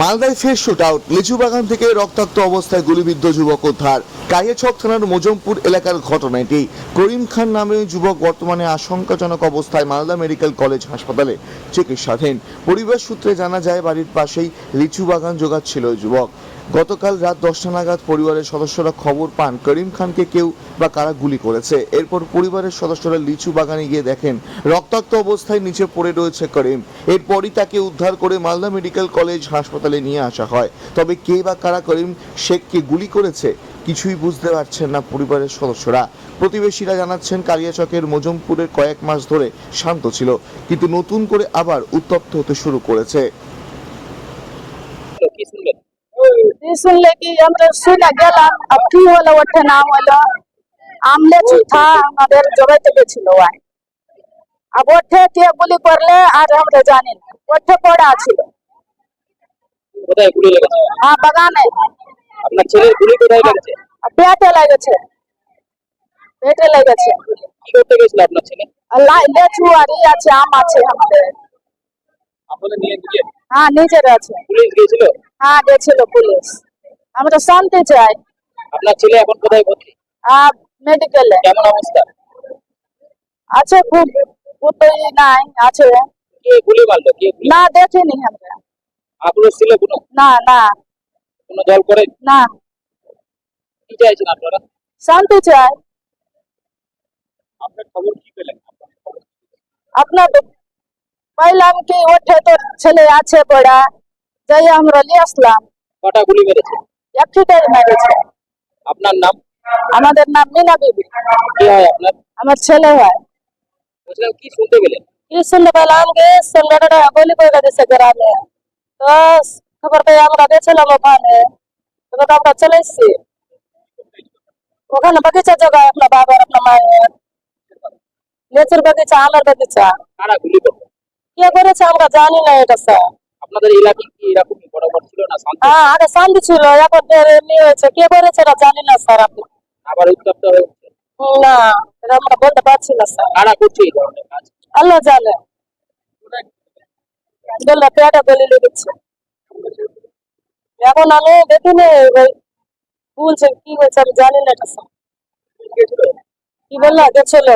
মালদায় ফের shoot out লিচু বাগান থেকে রক্তাক্ত অবস্থায় গুলিবিদ্ধ যুবক উদ্ধার। কালিয়াছক থানার মোজমপুর এলাকার ঘটনা এটি। করিম খান নামে যুবক বর্তমানে আশঙ্কাজনক অবস্থায় মালদা মেডিকেল কলেজ হাসপাতালে চিকিৎসাধীন। পরিবার সূত্রে জানা যায়, বাড়ির পাশেই লিচু বাগান যোগাচ্ছিল যুবক। গতকাল রাত দশটা নাগাদ পরিবারের সদস্যরা খবর পান, করিম খানকে কেউ বা কারা গুলি করেছে। এরপর পরিবারের সদস্যরা লিচু বাগানে গিয়ে দেখেন, রক্তাক্ত অবস্থায় নিচে পড়ে রয়েছে করিম। এরপরই তাকে উদ্ধার করে মালদা মেডিকেল কলেজ হাসপাতালে নিয়ে আসা হয়। তবে কে বা কারা করিম শেখকে গুলি করেছে, কিছুই বুঝতে পারছেন না পরিবারের সদস্যরা। প্রতিবেশীরা জানাচ্ছেন, কালিয়াচকের মজমপুরের কয়েক মাস ধরে শান্ত ছিল, কিন্তু নতুন করে আবার উত্তপ্ত হতে শুরু করেছে কি শুনলেন শুনলে কি আমরা শুনে গেলাম আর কি হলো ওঠে না হলো আমলে চুথা আমাদের জবে থেকে ছিল ওয়াই আর ওঠে কে গুলি করলে আর আমরা জানি না ওঠে পড়া ছিল কোথায় গুলি লেগেছে হ্যাঁ বাগানে আপনার ছেলের গুলি কোথায় লেগেছে পেটে লেগেছে পেটে লেগেছে কি করতে গেছিল আপনার ছেলে আল্লাহ লেচু আর আছে আম আছে আমাদের হ্যাঁ নিজের আছে পুলিশ গিয়েছিল হ্যাঁ গেছিল পুলিশ। আমরা শান্তি চাই। আপনার ছেলে এখন কোথায় ভর্তি? আর মেডিকেলে কেমন অবস্থা? আছে খুব কোথায় নাই আছে। কে গুলি মারলো কে না দেখিনি আমরা। আক্রোশ ছিল কোনো? না না। কোনো দল করে? না। কি চাইছেন আপনারা? শান্তি চাই। আপনার খবর কি পেলেন? আপনার পাইলাম কি ওঠে তো ছেলে আছে পড়া। যাই আমরা নিয়ে আসলাম কটা গুলি মেরেছে একটাই মেরেছে আপনার নাম আমাদের নাম মিনা বিবি কি হয় আপনার আমার ছেলে হয় বলছিলাম কি শুনতে গেলেন কি শুনতে পেলাম কি সঙ্গটা গুলি করে দিছে গ্রামে তো খবর পেয়ে আমরা গেছিলাম ওখানে তবে তো আমরা চলে এসছি ওখানে বাগিচা জায়গায় আপনার বাবার আপনার মায়ের লেচুর বাগিচা আমের বাগিচা কারা গুলি করল কে করেছে আমরা জানি না এটা স্যার আপনাদের এলাকা কি এরকম বরাবর ছিল না? শান্ত হ্যাঁ আগে শান্তি ছিল। এখন ফের এমনি হয়েছে। কে করেছে এটা জানি না স্যার আপনি। আবার উত্তপ্ত হয়ে উঠছে? না এটা আমরা বলতে পারছি না স্যার। কারা করছে এই ধরনের কাজ? আল্লাহ জানে। বলল পেটে বলি লেগেছে এখন আমি দেখিনি ওই বলছে কি হয়েছে আমি জানি না এটা স্যার। কি বলল? গেছিল।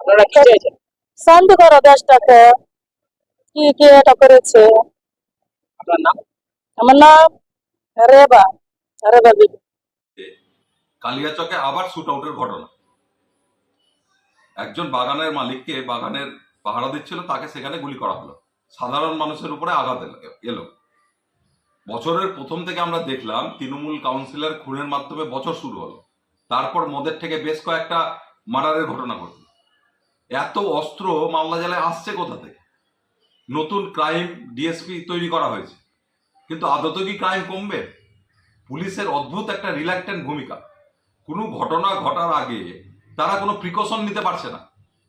আপনারা কি চাইছেন? শান্তি করো দেশটাকে কি কি এটা করেছে? আপনার নাম? আমার নাম রেবা রেবা বিবি। কালিয়াচকে আবার শুট আউটের ঘটনা। একজন বাগানের মালিককে বাগানের পাহারা দিচ্ছিল তাকে সেখানে গুলি করা হলো। সাধারণ মানুষের উপরে আঘাত এলো- এলো। বছরের প্রথম থেকে আমরা দেখলাম তৃণমূল কাউন্সিলর খুনের মাধ্যমে বছর শুরু হলো। তারপর মদের থেকে বেশ কয়েকটা মার্ডারের ঘটনা ঘটল। এত অস্ত্র মালদা জেলায় আসছে কোথা থেকে? নতুন ক্রাইম ডিএসপি তৈরি করা হয়েছে। কিন্তু আদত কি ক্রাইম কমবে? পুলিশের অদ্ভুত একটা রিল্যাক্টেন্ট ভূমিকা। কোনো ঘটনা ঘটার আগে তারা কোনো প্রিকশন নিতে পারছে না।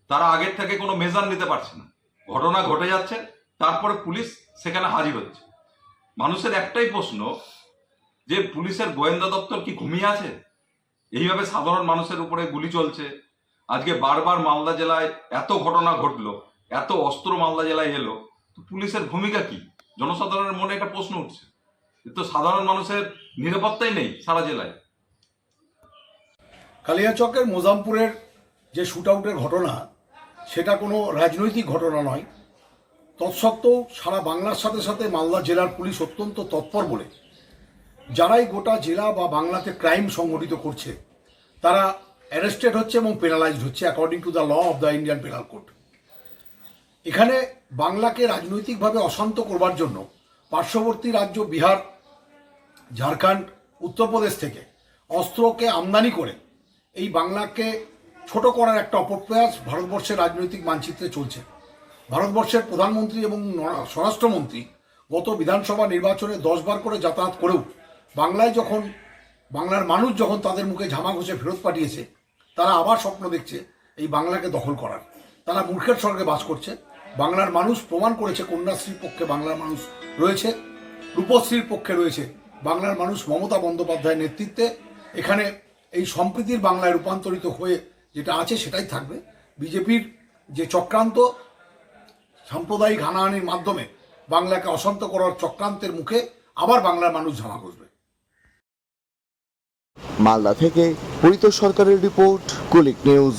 তারা আগের থেকে কোনো মেজার নিতে পারছে না। ঘটনা ঘটে যাচ্ছে, তারপরে পুলিশ সেখানে হাজির হচ্ছে। মানুষের একটাই প্রশ্ন, যে পুলিশের গোয়েন্দা দপ্তর কি ঘুমিয়ে আছে? এইভাবে সাধারণ মানুষের উপরে গুলি চলছে আজকে বারবার মালদা জেলায় এত ঘটনা ঘটলো, এত অস্ত্র মালদা জেলায় এলো, তো পুলিশের ভূমিকা কি? জনসাধারণের মনে একটা প্রশ্ন উঠছে। তো সাধারণ মানুষের নিরাপত্তাই নেই সারা জেলায়। কালিয়াচকের মোজামপুরের যে শুট আউটের ঘটনা, সেটা কোনো রাজনৈতিক ঘটনা নয়। তৎসত্ত্বেও সারা বাংলার সাথে সাথে মালদা জেলার পুলিশ অত্যন্ত তৎপর বলে। যারাই গোটা জেলা বা বাংলাতে ক্রাইম সংগঠিত করছে, তারা অ্যারেস্টেড হচ্ছে এবং পেনালাইজড হচ্ছে according to the law of the Indian penal code এখানে বাংলাকে রাজনৈতিকভাবে অশান্ত করবার জন্য পার্শ্ববর্তী রাজ্য বিহার, ঝাড়খণ্ড, উত্তরপ্রদেশ থেকে অস্ত্রকে আমদানি করে এই বাংলাকে ছোট করার একটা অপপ্রয়াস ভারতবর্ষের রাজনৈতিক মানচিত্রে চলছে। ভারতবর্ষের প্রধানমন্ত্রী এবং স্বরাষ্ট্রমন্ত্রী গত বিধানসভা নির্বাচনে দশবার করে যাতায়াত করেও বাংলায় যখন, বাংলার মানুষ যখন তাদের মুখে ঝামা ঘষে ফেরত পাঠিয়েছে তারা আবার স্বপ্ন দেখছে এই বাংলাকে দখল করার। তারা মূর্খের স্বর্গে বাস করছে। বাংলার মানুষ প্রমাণ করেছে কন্যাশ্রীর পক্ষে বাংলার মানুষ রয়েছে, রূপশ্রীর পক্ষে রয়েছে। বাংলার মানুষ মমতা বন্দ্যোপাধ্যায়ের নেতৃত্বে। এখানে এই সম্প্রীতির বাংলায় রূপান্তরিত হয়ে যেটা আছে সেটাই থাকবে। বিজেপির যে চক্রান্ত, সাম্প্রদায়িক হানাহানির মাধ্যমে বাংলাকে অশান্ত করার চক্রান্তের মুখে আবার বাংলার মানুষ ঝামা বসবে। মালদা থেকে পরিত সরকারের রিপোর্ট কুলিক নিউজ।